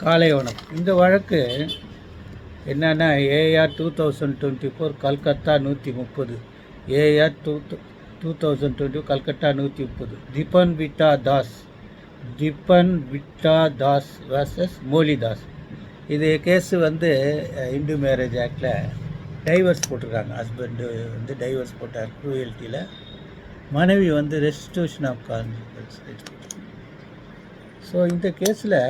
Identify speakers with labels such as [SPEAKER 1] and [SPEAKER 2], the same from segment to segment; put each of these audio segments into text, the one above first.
[SPEAKER 1] காலை வணக்கம் இந்த வழக்கு என்னன்னா AR two thousand twenty four Calcutta நூற்றி முப்பது. AR two two thousand twenty Calcutta நூற்றி முப்பது. திபன் விட்டா தாஸ். திபன் விட்டா தாஸ் வர்சஸ் மோலி தாஸ் இது கேஸு வந்து இந்து மேரேஜ் ஆக்டில் டைவர்ஸ் போட்டிருக்காங்க. ஹஸ்பண்டு வந்து டைவர்ஸ் போட்டார் க்ரூயல்ட்டியில் மனைவி வந்து ரெஸ்டியூஷன் ஆஃப் கான்சிக்வன்ஸ் ஸோ இந்த கேஸில்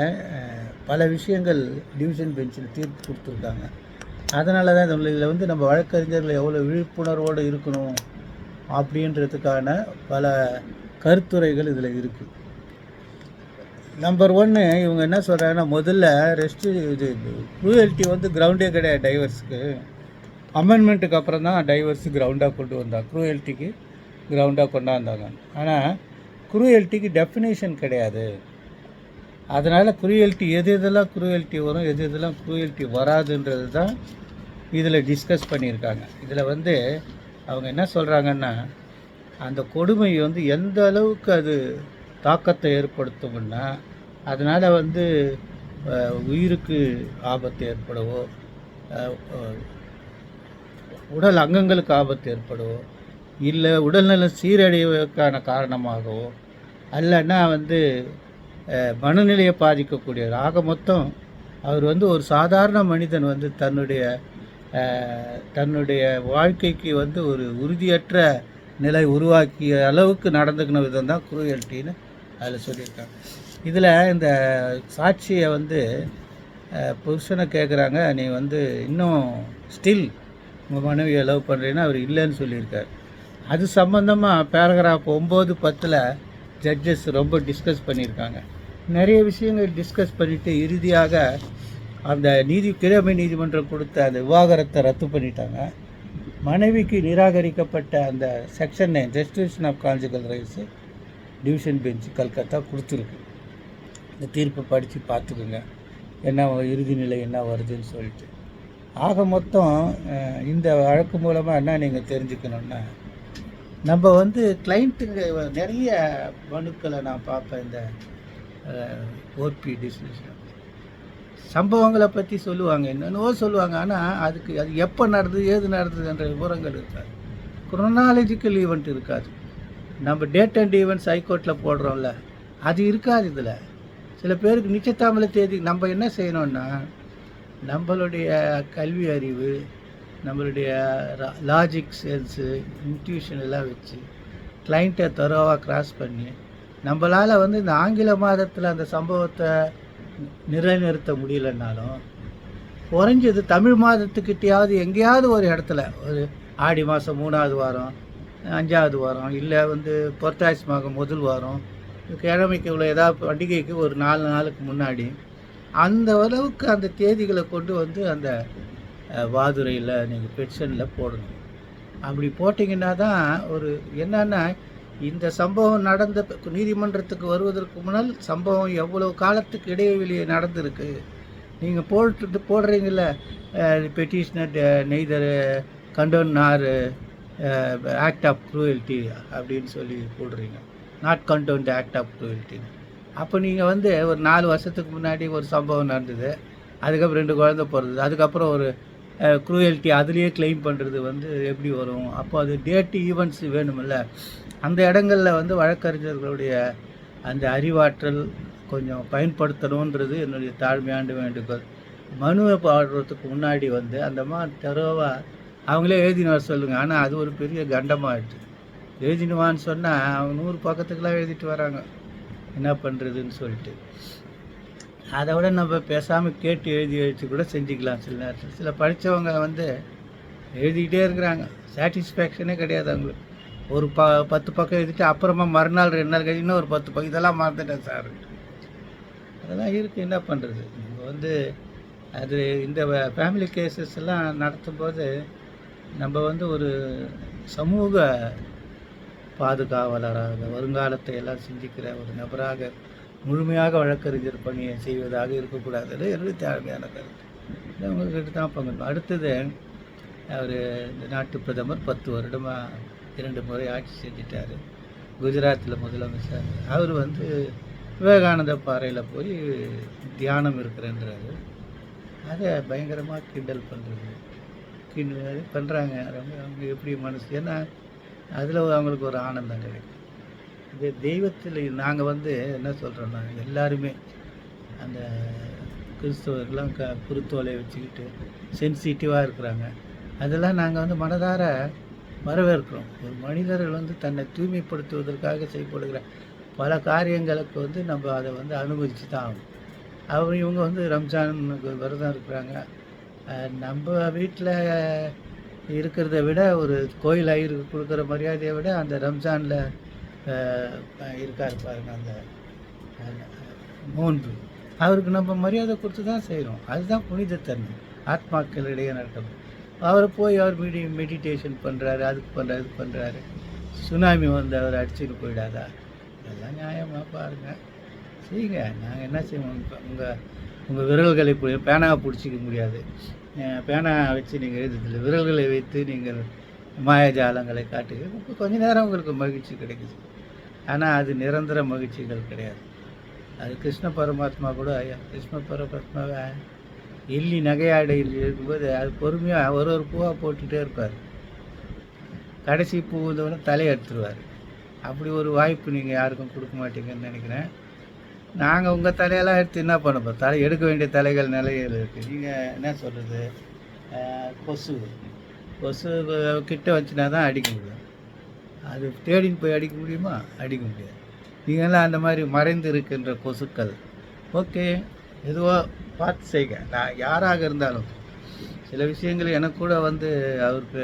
[SPEAKER 1] பல விஷயங்கள் டிவிஷன் பெஞ்சில் தீர்ப்பு கொடுத்துருக்காங்க. அதனால தான் இதில் வந்து நம்ம வழக்கறிஞர்கள் எவ்வளோ விழிப்புணர்வோடு இருக்கணும் அப்படின்றதுக்கான பல கருத்துரைகள் இதில் இருக்குது நம்பர் ஒன்று இவங்க என்ன சொல்கிறாங்கன்னா முதல்ல ரெஸ்ட்டு இது க்ரூயல்ட்டி வந்து கிரவுண்டே கிடையாது டைவர்ஸுக்கு அமெண்ட்மெண்ட்டுக்கு அப்புறம் தான் டைவர்ஸ் கிரவுண்டாக கொண்டு வந்தாங்க க்ரூயல்ட்டிக்கு கிரவுண்டாக கொண்டாந்தாங்க. ஆனால் குரூயல்ட்டிக்கு டெஃபினேஷன் கிடையாது. அதனால் குரூயல்ட்டி எது எதெல்லாம் குரூயல்ட்டி வரும் எது எதெல்லாம் குரூயல்ட்டி வராதுன்றது தான் இதில் டிஸ்கஸ் பண்ணியிருக்காங்க. இதில் வந்து அவங்க என்ன சொல்கிறாங்கன்னா அந்த கொடுமை வந்து எந்த அளவுக்கு அது தாக்கத்தை ஏற்படுத்தும்னா அதனால் வந்து உயிருக்கு ஆபத்து ஏற்படவோ உடல் அங்கங்களுக்கு ஆபத்து ஏற்படவோ இல்லை உடல்நலம் சீரடைவதற்கான காரணமாகவோ இல்லைன்னா வந்து மனநிலையை பாதிக்கக்கூடியவர் ஆக மொத்தம் அவர் வந்து ஒரு சாதாரண மனிதன் வந்து தன்னுடைய தன்னுடைய வாழ்க்கைக்கு வந்து ஒரு உறுதியற்ற நிலை உருவாக்கிய அளவுக்கு நடந்துக்கின விதம் தான் குரூயல்ட்டின்னு அதில் சொல்லியிருக்காங்க. இதில் இந்த சாட்சியை வந்து புருஷனை கேட்குறாங்க நீ வந்து இன்னும் ஸ்டில் உங்கள் மனைவியை லவ் பண்ணுறீன்னா அவர் இல்லைன்னு சொல்லியிருக்கார். அது சம்மந்தமாக பேராகிராஃப் ஒம்பது பத்தில் ஜட்ஜஸ் ரொம்ப டிஸ்கஸ் பண்ணியிருக்காங்க. நிறைய விஷயங்கள் டிஸ்கஸ் பண்ணிவிட்டு இறுதியாக அந்த நீதி கிழமை நீதிமன்றம் கொடுத்த அந்த விவாகரத்தை ரத்து பண்ணிட்டாங்க. மனைவிக்கு நிராகரிக்கப்பட்ட அந்த section restitution of conjugal rights division bench Calcutta கொடுத்துருக்கு. இந்த தீர்ப்பை படித்து பார்த்துக்குங்க. என்ன இறுதி நிலை என்ன வருதுன்னு சொல்லிட்டு. ஆக மொத்தம் இந்த வழக்கு மூலமாக என்ன நீங்கள் தெரிஞ்சுக்கணுன்னா நம்ம வந்து கிளைண்ட்டுங்க நிறைய மனுக்களை நான் பார்ப்பேன் இந்த ஓபி டிஸ்மிஷன் சம்பவங்களை பற்றி சொல்லுவாங்க என்னென்னவோ சொல்லுவாங்க ஆனால் அதுக்கு அது எப்போ நடந்தது ஏது நடந்ததுன்ற விவரங்கள் இருக்காது. குரோனாலஜிக்கல் ஈவெண்ட் இருக்காது. நம்ம டேட் அண்ட் ஈவெண்ட்ஸ் ஹைகோர்ட்டில் போடுறோம்ல அது இருக்காது இதில். சில பேருக்கு நிச்சயத்தாமல தேதி நம்ம என்ன செய்யணும்னா நம்மளுடைய கல்வி அறிவு நம்மளுடைய லாஜிக் சென்ஸு இன்ட்யூஷன் எல்லாம் வச்சு கிளைண்ட்டை தரோவாக கிராஸ் பண்ணி நம்மளால் வந்து இந்த ஆங்கில மாதத்தில் அந்த சம்பவத்தை நிலைநிறுத்த முடியலன்னாலும் குறைஞ்சது தமிழ் மாதத்துக்கிட்டையாவது எங்கேயாவது ஒரு இடத்துல ஒரு ஆடி மாதம் மூணாவது வாரம் அஞ்சாவது வாரம் இல்லை வந்து புரட்டாசி மாதம் முதல் வாரம் கிழமைக்கு உள்ள ஏதாவது பண்டிகைக்கு ஒரு நாலு நாளுக்கு முன்னாடி அந்த அளவுக்கு அந்த தேதிகளை கொண்டு வந்து அந்த வாதுரையில் நீங்கள் பெட்ஷனில் போடணும். அப்படி போட்டிங்கன்னா தான் ஒரு என்னென்னா இந்த சம்பவம் நடந்த நீதிமன்றத்துக்கு வருவதற்கு முன்னால் சம்பவம் எவ்வளோ காலத்துக்கு இடைவெளியே நடந்திருக்கு? நீங்கள் போட்டு போடுறீங்கள petitioner neither condone or act of cruelty அப்படின்னு சொல்லி போடுறீங்க. நாட் கண்டோன்ட் ஆக்ட் ஆஃப் க்ரூவல்ட்டின்னு அப்போ நீங்கள் வந்து ஒரு நாலு வருஷத்துக்கு முன்னாடி ஒரு சம்பவம் நடந்தது. அதுக்கப்புறம் ரெண்டு குழந்தை பிறந்தது. அதுக்கப்புறம் ஒரு குரூயல்ட்டி அதுலேயே க்ளைம் பண்ணுறது வந்து எப்படி வரும்? அப்போ அது டேட் ஈவெண்ட்ஸ் வேணுமில்ல அந்த இடங்களில் வந்து வழக்கறிஞர்களுடைய அந்த அறிவாற்றல் கொஞ்சம் பயன்படுத்தணுன்றது என்னுடைய தாழ்மையாண்டு வேண்டுகோள். மனுவை பாடுறதுக்கு முன்னாடி வந்து அந்த மாதிரி தரோவாக அவங்களே எழுதினு வர சொல்லுங்கள் ஆனால் அது ஒரு பெரிய கண்டமாகிடுச்சு எழுதினுவான்னு சொன்னால் அவங்க நூறு பக்கத்துக்கெலாம் எழுதிட்டு வராங்க. என்ன பண்ணுறதுன்னு சொல்லிட்டு. அதை விட நம்ம பேசாமல் கேட்டு எழுதி எழுதி கூட செஞ்சுக்கலாம் சில நேரத்தில். சில படித்தவங்க வந்து எழுதிக்கிட்டே இருக்கிறாங்க. சாட்டிஸ்ஃபேக்ஷனே கிடையாது அவங்களுக்கு. ஒரு ப பத்து பக்கம் எழுதிட்டு அப்புறமா மறுநாள் ரெண்டு நாள் கழிச்சு இன்னும் ஒரு பத்து பக்கம். இதெல்லாம் மறந்துட்டேன் சார் அதெல்லாம் இருக்குது என்ன பண்ணுறது நம்ம வந்து அது இந்த ஃபேமிலி கேசஸ் எல்லாம் நடத்தும்போது நம்ம வந்து ஒரு சமூக பாதுகாவலராக வருங்காலத்தை எல்லாம் சிந்திக்கிற ஒரு நபராக முழுமையாக வழக்கறிஞர் பணியை செய்வதாக இருக்கக்கூடாது என்னுடைய தேவையான கருத்து. இதை தான் பங்கு அடுத்தது அவர் இந்த நாட்டு பிரதமர் பத்து வருடமாக இரண்டு முறை ஆட்சி செஞ்சிட்டார். குஜராத்தில் முதலமைச்சர். அவர் வந்து விவேகானந்த பாறையில் போய் தியானம் இருக்கிறேன்றாரு. அதை பயங்கரமாக கிண்டல் பண்ணுறது கிண்டல் பண்ணுறாங்க ரொம்ப அவங்க எப்படி மனசு ஏன்னா அதில் அவங்களுக்கு ஒரு ஆனந்தம் கிடைக்கும். இது தெய்வத்தில் நாங்கள் வந்து என்ன சொல்கிறோன்னா எல்லாருமே அந்த கிறிஸ்தவர்கள்லாம் க குருத்தோலை வச்சுக்கிட்டு சென்சிட்டிவாக இருக்கிறாங்க. அதெல்லாம் நாங்கள் வந்து மனதார வரவேற்கிறோம். ஒரு மனிதர்கள் வந்து தன்னை தூய்மைப்படுத்துவதற்காக செய்யப்படுகிற பல காரியங்களுக்கு வந்து நம்ம அதை வந்து அனுமதிச்சு தான் ஆகணும். அவர் இவங்க வந்து ரம்ஜான் விரதம் இருக்கிறாங்க. நம்ம வீட்டில் இருக்கிறத விட ஒரு கோயில் ஐயருக்கு கொடுக்குற மரியாதையை விட அந்த ரம்ஜானில் இருக்கார் பாருங்க அந்த மூன்று அவருக்கு நம்ம மரியாதை கொடுத்து தான் செய்கிறோம் அதுதான் புனிதத்தன்மை. ஆத்மாக்களிடையே நடக்கும் அவரை போய் அவர் மெடி மெடிடேஷன் பண்ணுறாரு அதுக்கு பண்ணுறாரு இது பண்ணுறாரு சுனாமி வந்து அவர் அடிச்சுட்டு போயிடாதா? இதெல்லாம் நியாயமாக பாருங்கள் செய்யுங்க நாங்கள் என்ன செய்வோம்? உங்கள் உங்கள் விரல்களை இப்போ பேனாவை பிடிச்சிக்க முடியாது. பேனா வச்சு நீங்கள் விரல்களை வைத்து நீங்கள் மாயாஜாலங்களை காட்டுகிறது. கொஞ்ச நேரம் உங்களுக்கு மகிழ்ச்சி கிடைக்குது. ஆனால் அது நிரந்தர மகிழ்ச்சிகள் கிடையாது. அது கிருஷ்ண பரமாத்மா கூட ஐயா கிருஷ்ண பரமாத்மாவை எள்ளி நகையாடையில் இருக்கும்போது அது பொறுமையாக ஒரு ஒரு பூவாக போட்டுகிட்டே இருப்பார். கடைசி பூ வந்தவுடனே தலையை எடுத்துருவார் அப்படி ஒரு வாய்ப்பு நீங்கள் யாருக்கும் கொடுக்க மாட்டீங்கன்னு நினைக்கிறேன். நாங்கள் உங்கள் தலையெல்லாம் எடுத்து என்ன பண்ண போகிறோம் தலை எடுக்க வேண்டிய தலைகள் நிலைகள் இருக்குது நீங்கள் என்ன சொல்கிறது கொசு. கொசு கிட்ட வச்சுனா தான் அடிக்க முடியும். அது தேடின்னு போய் அடிக்க முடியுமா? அடிக்க முடியாது. நீங்களாம் அந்த மாதிரி மறைந்து இருக்கின்ற கொசுக்கள். ஓகே. எதுவோ பார்த்து செய்க. நான் யாராக இருந்தாலும் சில விஷயங்கள் எனக்கு கூட வந்து அவருக்கு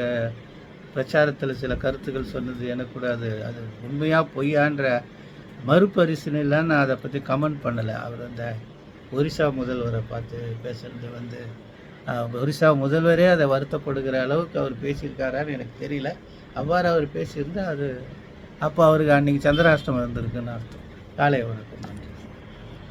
[SPEAKER 1] பிரச்சாரத்தில் சில கருத்துக்கள் சொன்னது எனக்கு கூட அது அது உண்மையாக பொய்யான்ற மறுபரிசீலனை நான் அதை பற்றி கமெண்ட் பண்ணலை. அவர் அந்த ஒரிசா முதல்வரை பார்த்து பேசுகிறது வந்து ஒரிசா முதல்வரே அதை வருத்தப்படுகிற அளவுக்கு அவர் பேசியிருக்காரான்னு எனக்கு தெரியல. அவ்வாறு அவர் பேசியிருந்தால் அது அப்போ அவருக்கு அன்றைக்கி சந்திராஷ்டமம் இருந்திருக்குன்னு அர்த்தம். காலை வணக்கம்.